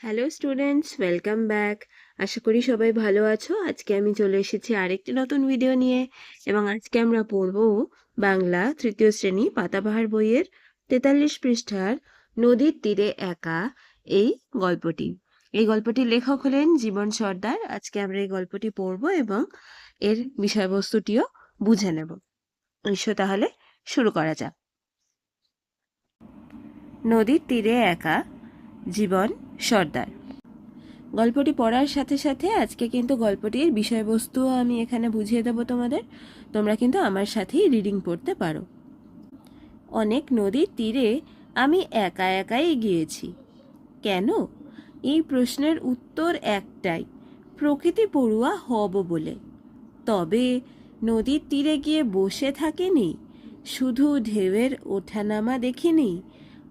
Hello students welcome back আশা করি সবাই ভালো আছো। আজকে আমি চলে এসেছি আরেকটি নতুন ভিডিও নিয়ে এবং আজকে আমরা পড়ব বাংলা তৃতীয় শ্রেণি পাতাবাহার বইয়ের তেতাল্লিশ পৃষ্ঠার নদীর তীরে একা এই গল্পটি। এই গল্পটির লেখক হলেন জীবন সর্দার। আজকে আমরা এই গল্পটি পড়ব এবং এর বিষয়বস্তুটিও বুঝে নেব। এসো তাহলে শুরু করা যাক। নদীর তীরে একা জীবন সর্দার। গল্পটি পড়ার সাথে সাথে আজকে কিন্তু গল্পটির বিষয়বস্তুও আমি এখানে বুঝিয়ে দেবো তোমাদের। তোমরা কিন্তু আমার সাথেই রিডিং পড়তে পারো। অনেক নদীর তীরে আমি একা একাই গিয়েছি। কেন? এই প্রশ্নের উত্তর একটাই, প্রকৃতি পড়ুয়া হব বলে। তবে নদীর তীরে গিয়ে বসে থাকেনি, শুধু ঢেউয়ের ওঠানামা দেখিনি।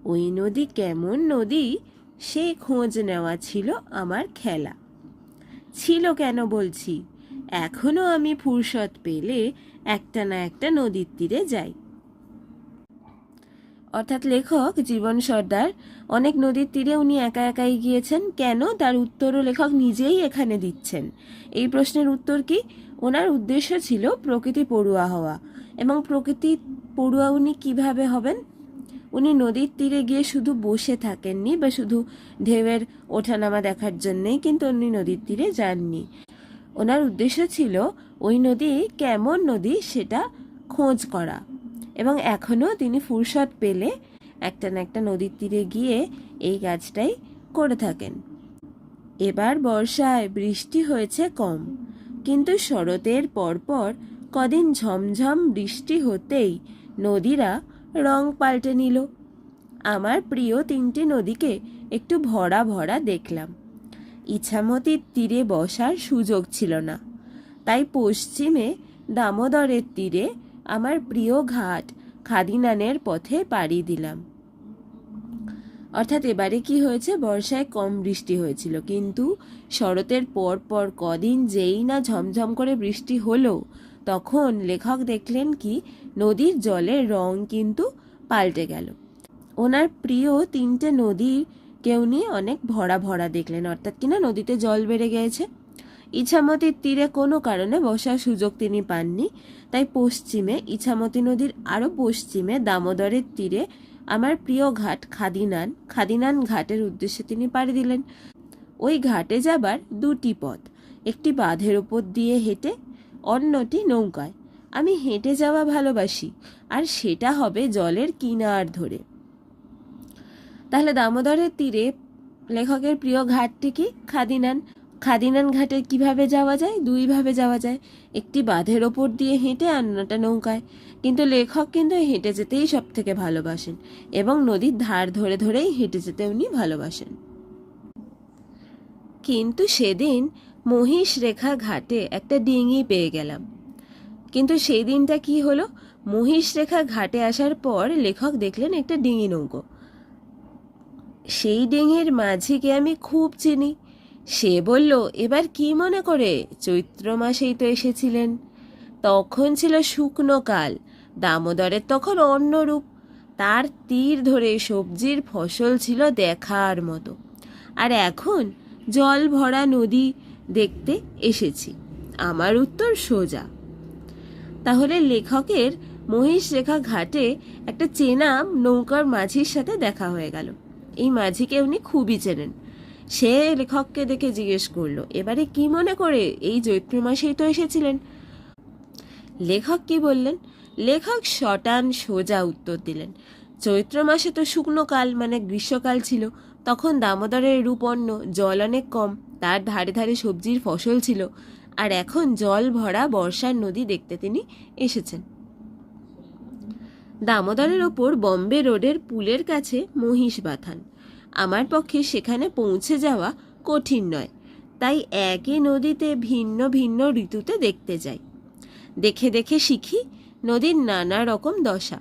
ওই নদী কেমন নদী সে খোঁজ নেওয়া ছিল আমার খেলা। ছিল কেন বলছি? এখনও আমি ফুরসত পেলে একটা না একটা নদীর তীরে যাই। অর্থাৎ লেখক জীবন সর্দার, অনেক নদীর তীরে উনি একা একাই গিয়েছেন, কেন তার উত্তরও লেখক নিজেই এখানে দিচ্ছেন? এই প্রশ্নের উত্তর কি? ওনার উদ্দেশ্য ছিল প্রকৃতি পড়ুয়া হওয়া। এবং প্রকৃতি পড়ুয়া উনি কীভাবে হবেন? উনি নদীর তীরে গিয়ে শুধু বসে থাকেননি বা শুধু ঢেউয়ের ওঠানামা দেখার জন্যেই কিন্তু উনি নদীর তীরে যাননি। ওনার উদ্দেশ্য ছিল ওই নদী কেমন নদী সেটা খোঁজ করা এবং এখনও তিনি ফুরসত পেলে একটা না একটা নদীর তীরে গিয়ে এই কাজটাই করে থাকেন। এবার বর্ষায় বৃষ্টি হয়েছে কম, কিন্তু শরতের পরপর কদিন ঝমঝম বৃষ্টি হতেই নদীরা রং পাল্টে নিল। আমার প্রিয় তিনটি নদীকে একটু ভরা ভরা দেখলাম। ইছামতির তীরে বসার সুযোগ ছিল না। তাই পশ্চিমে দামোদরের তীরে আমার প্রিয় ঘাট খাদিনানের পথে পাড়ি দিলাম। অর্থাৎ এবারে কি হয়েছে? বর্ষায় কম বৃষ্টি হয়েছিল। কিন্তু শরতের পর পর কদিন যেই না ঝমঝম করে বৃষ্টি হলো, তখন লেখক দেখলেন কি নদীর জলের রং কিন্তু পাল্টে গেল। ওনার প্রিয় তিনটে নদীর কেউ নিয়ে অনেক ভরা ভরা দেখলেন, অর্থাৎ কিনা নদীতে জল বেড়ে গিয়েছে ইছামতির তীরে কোনো কারণে বসার সুযোগ তিনি পাননি, তাই পশ্চিমে, ইছামতি নদীর আরও পশ্চিমে দামোদরের তীরে আমার প্রিয় ঘাট খাদিনান খাদিনান ঘাটের উদ্দেশ্যে তিনি পাড়ি দিলেন। ওই ঘাটে যাবার দুটি পথ, একটি বাঁধের ওপর দিয়ে হেঁটে, অন্যটি নৌকায়। আমি হেঁটে যাওয়া ভালোবাসি, আর সেটা হবে জলের কিনার ধরে। তাহলে দামোদরের তীরে লেখকের প্রিয় ঘাটটি কি? খাদিনান। খাদিনান ঘাটে কীভাবে যাওয়া যায়? দুইভাবে যাওয়া যায়। একটি বাঁধের ওপর দিয়ে হেঁটে অন্যটা নৌকায়। কিন্তু লেখক কিন্তু হেঁটে যেতেই সব থেকে ভালোবাসেন এবং নদীর ধার ধরে ধরেই হেঁটে যেতে উনি ভালোবাসেন। কিন্তু সেদিন মহিষ রেখা ঘাটে একটা ডিঙি পেয়ে গেলাম। কিন্তু সেই দিনটা কি হলো? মহিষ রেখা ঘাটে আসার পর লেখক দেখলেন একটা ডিঙি নৌকো। সেই ডিঙির মাঝিকে আমি খুব চিনি। সে বলল, এবার কি মনে করে? চৈত্র মাসেই তো এসেছিলেন। তখন ছিল শুকনো কাল। দামোদরের তখন অন্য রূপ তার তীর ধরে সবজির ফসল ছিল দেখার মতো। আর এখন জল ভরা নদী দেখতে এসেছি। আমার উত্তর সোজা। তাহলে লেখকের মহিষ রেখা ঘাটে একটা চেনা নৌকার মাঝির সাথে দেখা হয়ে গেল। এই মাঝিকে উনি খুবই চেনেন। সে লেখককে দেখে জিজ্ঞেস করল, এবারে কি মনে করে এই চৈত্র মাসেই তো এসেছিলেন? লেখক কি বললেন? লেখক শটান সোজা উত্তর দিলেন, চৈত্র মাসে তো শুকনো কাল মানে গ্রীষ্মকাল ছিল। তখন দামোদরের রূপ অন্য জল অনেক কম। তার ধারে ধারে সবজির ফসল ছিল। আর এখন জল ভরা বর্ষার নদী দেখতে তিনি এসেছেন। দামোদরের ওপর বম্বে রোডের পুলের কাছে মহিষ বাথান আমার পক্ষে সেখানে পৌঁছে যাওয়া কঠিন নয়, তাই একই নদীতে ভিন্ন ভিন্ন ঋতুতে দেখতে যাই। দেখে দেখে শিখি নদীর নানা রকম দশা।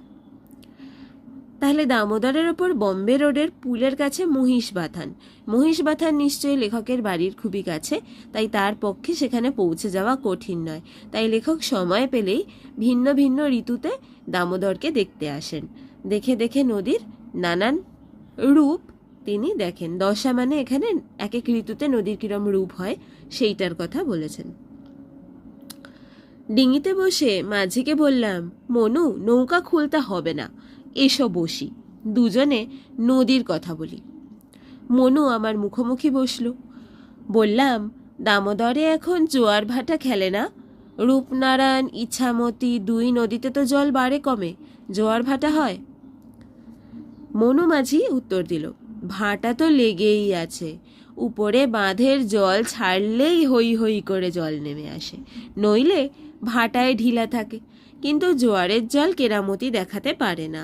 তাহলে দামোদরের ওপর বম্বে রোডের পুলের কাছে মহিষ বাথান মহিষ বাথান নিশ্চয়ই লেখকের বাড়ির খুবই কাছে, তাই তার পক্ষে সেখানে পৌঁছে যাওয়া কঠিন নয়। তাই লেখক সময় পেলেই ভিন্ন ভিন্ন ঋতুতে দামোদরকে দেখতে আসেন। দেখে দেখে নদীর নানান রূপ তিনি দেখেন। দশা মানে এখানে এক এক ঋতুতে নদীর কিরম রূপ হয়, সেইটার কথা বলেছেন। ডিঙিতে বসে মাঝিকে বললাম, মনু, নৌকা খুলতে হবে না। এসো বসি। দুজনে নদীর কথা বলি। মনু আমার মুখোমুখি বসল। বললাম, দামোদরে এখন জোয়ার ভাটা খেলে না? রূপনারায়ণ, ইছামতি দুই নদীতে তো জল বাড়ে কমে, জোয়ার ভাটা হয়? মনু মাঝি উত্তর দিল, ভাটা তো লেগেই আছে। উপরে বাঁধের জল ছাড়লেই হই হই করে জল নেমে আসে। নইলে ভাটায় ঢিলা থাকে, কিন্তু জোয়ারের জল কেরামতি দেখাতে পারে না।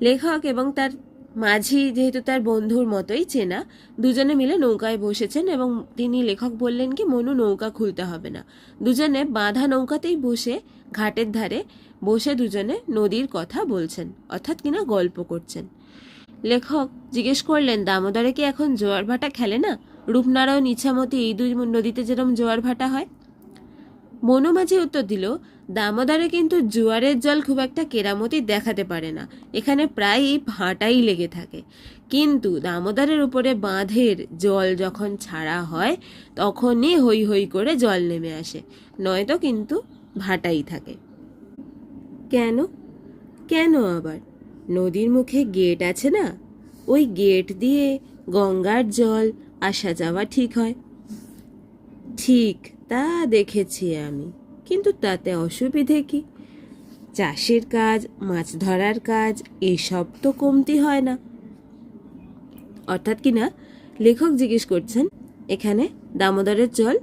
লেখক এবং তার মাঝি যেহেতু তার বন্ধুর মতোই চেনা, দুজনে মিলে নৌকায় বসেছেন এবং তিনি লেখক বললেন কি, মনু, নৌকা খুলতে হবে না। দুজনে বাঁধা নৌকাতেই বসে ঘাটের ধারে বসে দুজনে নদীর কথা বলছেন, অর্থাৎ কিনা গল্প করছেন। লেখক জিজ্ঞেস করলেন, দামোদরে কি এখন জোয়ার ভাটা খেলে না? রূপনারায়ণ ইচ্ছামতি এই দুই নদীতে যেরকম জোয়ার ভাটা হয়? মনু মাঝি উত্তর দিল দামোদরে কিন্তু জোয়ারের জল খুব একটা কেরামতি দেখাতে পারে না। এখানে প্রায়ই ভাটাই লেগে থাকে। কিন্তু দামোদরের উপরে বাঁধের জল যখন ছাড়া হয়, তখনই হই হই করে জল নেমে আসে। নয়তো কিন্তু ভাটাই থাকে। কেন? কেন আবার? নদীর মুখে গেট আছে না? ওই গেট দিয়ে গঙ্গার জল আসা যাওয়া ঠিক হয়? ঠিক, তা দেখেছি আমি। কিন্তু তাতে অসুবিধে কি? চাষের কাজ, মাছ ধরার কাজ, এসব তো কমতি হয় না। অর্থাৎ কি না, লেখক জিজ্ঞেস করছেন, এখানে দামোদরের জল,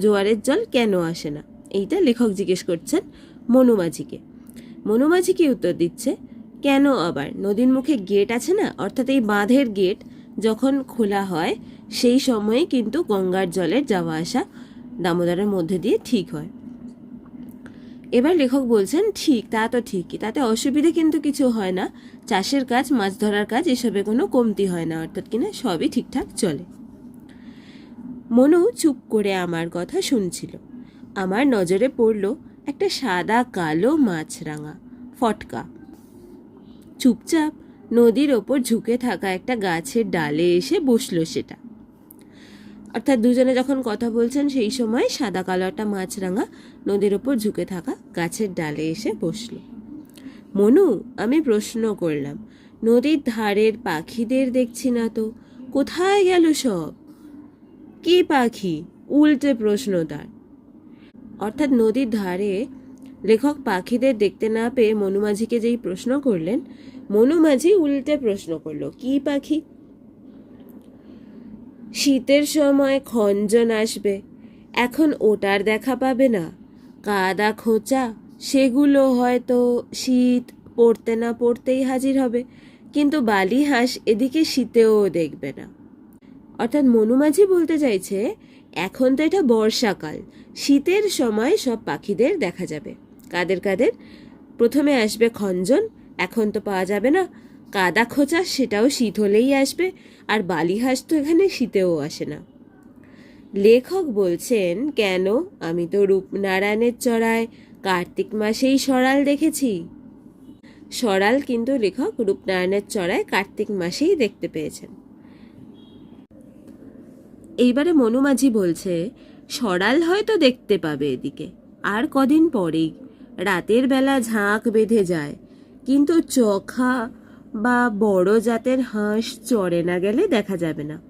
জোয়ারের জল কেন আসে না? এইটা লেখক জিজ্ঞেস করছেন মনুমাঝিকে। মনুমাঝি কি উত্তর দিচ্ছে? কেন আবার? নদীর মুখে গেট আছে না? অর্থাৎ এই বাঁধের গেট যখন খোলা হয়, সেই সময়ে কিন্তু গঙ্গার জলের যাওয়া আসা দামোদরের মধ্যে দিয়ে ঠিক হয়। এবার লেখক বলছেন, ঠিক, তা তো ঠিকই। তাতে অসুবিধে কিন্তু কিছু হয় না। চাষের কাজ, মাছ ধরার কাজ, এসবে কোনো কমতি হয় না। অর্থাৎ কিনা সবই ঠিকঠাক চলে। মনু চুপ করে আমার কথা শুনছিল। আমার নজরে পড়ল একটা সাদা কালো মাছরাঙা, ফটকা। চুপচাপ নদীর ওপর ঝুঁকে থাকা একটা গাছের ডালে এসে বসল সেটা। অর্থাৎ দুজনে যখন কথা বলছেন, সেই সময় সাদা কালো একটা মাছরাঙা নদীর ওপর ঝুঁকে থাকা গাছের ডালে এসে বসল। মনু, আমি প্রশ্ন করলাম, নদীর ধারের পাখিদের দেখছি না তো? কোথায় গেল সব? কি পাখি? উল্টে প্রশ্ন তার। অর্থাৎ নদীর ধারে লেখক পাখিদের দেখতে না পেয়ে মনুমাঝিকে যেই প্রশ্ন করলেন মনুমাঝি উল্টে প্রশ্ন করল, কি পাখি? শীতের সময় খঞ্জন আসবে। এখন ওটার দেখা পাবে না। কাদা খোঁচা, সেগুলো হয়তো শীত, পড়তে না পড়তেই হাজির হবে। কিন্তু বালি হাঁস এদিকে শীতেও দেখবে না। অর্থাৎ মনুমাঝি বলতে চাইছে, এখন তো এটা বর্ষাকাল। শীতের সময় সব পাখিদের দেখা যাবে। কাদের কাদের? প্রথমে আসবে খঞ্জন, এখন তো পাওয়া যাবে না। কাদা খোঁচা সেটাও শীত হলেই আসবে, আর বালি হাঁস তো এখানে শীতেও আসে না। লেখক বলছেন, কেন? আমি তো রূপনারায়ণের চড়ায় কার্তিক মাসেই সরাল দেখেছি। সরাল কিন্তু লেখক রূপনারায়ণের চড়ায় কার্তিক মাসেই দেখতে পেয়েছেন। এইবারে মনুমাঝি বলছে সরাল হয়তো দেখতে পাবে এদিকে, আর কদিন পরেই। রাতের বেলা ঝাঁক বেঁধে যায়, কিন্তু চখা বা বড় জাতের হাঁস চড়ে না গেলে দেখা যাবে না।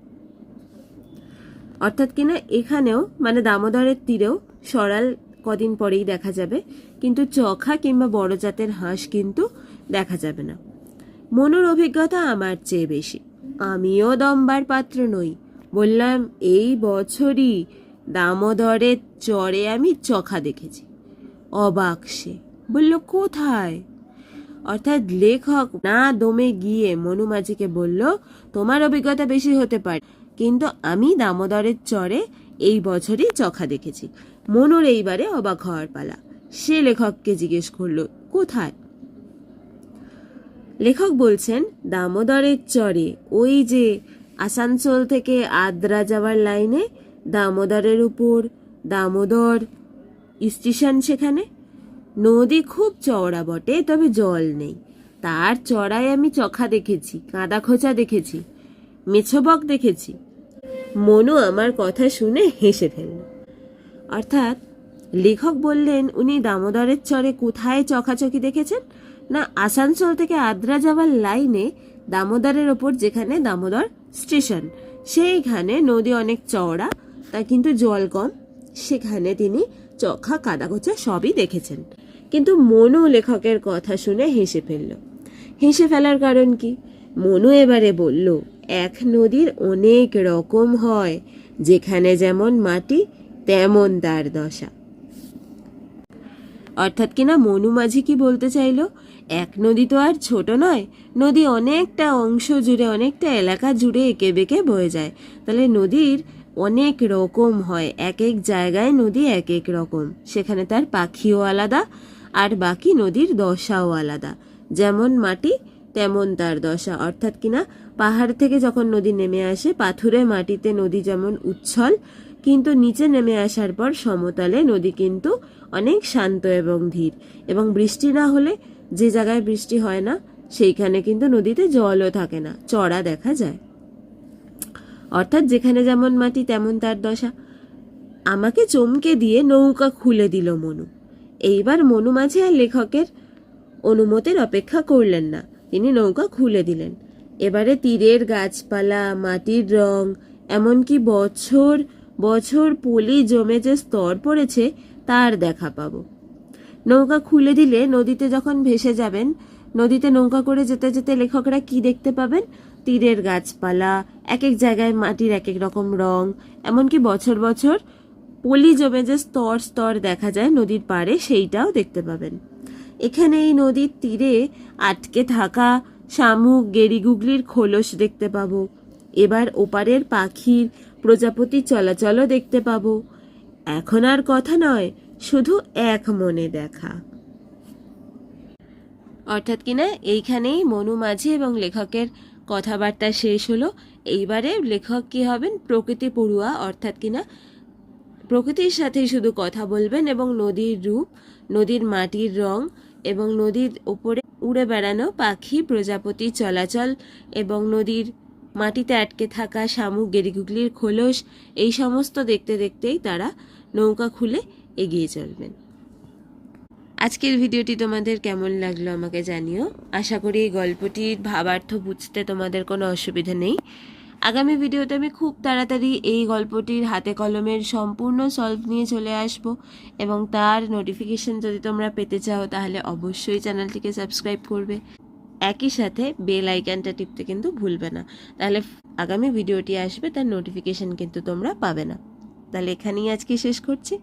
অর্থাৎ কিনা এখানেও মানে দামোদরের তীরেও সরাল কদিন পরেই দেখা যাবে, কিন্তু চখা কিংবা বড় জাতের হাঁস কিন্তু দেখা যাবে না। মনুর অভিজ্ঞতা আমার চেয়ে বেশি। আমিও দম্বার পাত্র নই। বললাম, এই বছরই দামোদরের চরে আমি চখা দেখেছি। অবাক সে। বলল, কোথায়? অর্থাৎ লেখক না দমে গিয়ে মনুমাঝিকে বলল, তোমার অভিজ্ঞতা বেশি হতে পারে। কিন্তু আমি দামোদরের চরে এই বছরই চখা দেখেছি। মনুর এইবারে অবাক হওয়ার পালা। সে লেখককে জিজ্ঞেস করল, কোথায়? লেখক বলছেন, দামোদরের চরে, ওই যে আসানসোল থেকে আদ্রা যাওয়ার লাইনে, দামোদরের উপর, দামোদর স্টেশন সেখানে। নদী খুব চওড়া বটে, তবে জল নেই। তার চড়ায় আমি চখা দেখেছি, কাদা খোঁচা দেখেছি, মেছবক দেখেছি। মনু আমার কথা শুনে হেসে ফেলল। অর্থাৎ লেখক বললেন, উনি দামোদরের চরে কোথায় চখাচকি দেখেছেন? না আসানসোল থেকে আদ্রা যাওয়ার লাইনে দামোদরের ওপর যেখানে দামোদর স্টেশন, সেইখানে নদী অনেক চওড়া তা কিন্তু জল কম। সেখানে তিনি চখা কাদাগোচা সবই দেখেছেন। কিন্তু মনু লেখকের কথা শুনে হেসে ফেলল। হেসে ফেলার কারণ কি? মনু এবারে বলল, এক নদীর অনেক রকম হয়, যেখানে যেমন মাটি, তেমন তার দশা। অর্থাৎ কিনা মনু মাঝি কি বলতে চাইলো? এক নদী তো আর ছোট নয়, নদী অনেকটা অংশ জুড়ে, অনেকটা এলাকা জুড়ে এঁকে বেঁকে বয়ে যায়। তাহলে নদীর অনেক রকম হয়, এক এক জায়গায় নদী এক এক রকম। সেখানে তার পাখিও আলাদা আর বাকি নদীর দশাও আলাদা। যেমন মাটি, তেমন তার দশা। অর্থাৎ কিনা পাহাড় থেকে যখন নদী নেমে আসে, পাথুরে মাটিতে নদী যেমন উচ্ছল, কিন্তু নিচে নেমে আসার পর সমতলে নদী কিন্তু অনেক শান্ত এবং ধীর। এবং বৃষ্টি না হলে যে জায়গায় বৃষ্টি হয় না, সেইখানে কিন্তু নদীতে জলও থাকে না, চড়া দেখা যায়। অর্থাৎ যেখানে যেমন মাটি, তেমন তার দশা। আমাকে চমকে দিয়ে নৌকা খুলে দিল মনু। এইবার মনু মাঝি আর লেখকের অনুমতির অপেক্ষা করলেন না। তিনি নৌকা খুলে দিলেন। এবারে তীরের গাছপালা, মাটির রং, এমনকি বছর বছর পলি জমে যে স্তর পড়েছে, তার দেখা পাবো। নৌকা খুলে দিলে নদীতে যখন ভেসে যাবেন, নদীতে নৌকা করে যেতে যেতে লেখকরা কি দেখতে পাবেন? তীরের গাছপালা এক এক জায়গায় মাটির এক এক রকম রং, এমনকি বছর বছর পলি জমে যে স্তর স্তর দেখা যায় নদীর পাড়ে, সেইটাও দেখতে পাবেন। এখানে এই নদীর তীরে আটকে থাকা শামুক, গেরিগুগলির খোলস দেখতে পাবো। এবার ওপারের পাখির প্রজাপতি চলাচলও দেখতে পাবো। এখন আর কথা নয়, শুধু এক মনে দেখা। অর্থাৎ কিনা এইখানেই মনু মাঝি এবং লেখকের কথাবার্তা শেষ হলো। এইবারে লেখক কি হবেন? প্রকৃতি পড়ুয়া, অর্থাৎ কিনা প্রকৃতির সাথেই শুধু কথা বলবেন এবং নদীর রূপ, নদীর মাটির রং এবং নদীর ওপরে উড়ে বেড়ানো পাখি, প্রজাপতি, চলাচল এবং নদীর মাটিতে আটকে থাকা শামুক, গেরিগুগলির খোলস, এই সমস্ত দেখতে দেখতেই তারা নৌকা খুলে এগিয়ে চলবেন। আজকের ভিডিওটি তোমাদের কেমন লাগল আমাকে জানিও। আশা করি এই গল্পটির ভাবার্থ বুঝতে তোমাদের কোনো অসুবিধা নেই। আগামী ভিডিওতে আমি খুব তাড়াতাড়ি এই গল্পটির হাতে কলমের সম্পূর্ণ সলভ নিয়ে চলে আসব এবং তার নোটিফিকেশন যদি তোমরা পেতে চাও, তাহলে অবশ্যই চ্যানেলটিকে সাবস্ক্রাইব করবে। একই সাথে বেল আইকনটা টিপতে কিন্তু ভুলবে না। তাহলে আগামী ভিডিওটি আসবে, তার নোটিফিকেশন কিন্তু তোমরা পাবে না। তাহলে এখানেই আজকে শেষ করছি।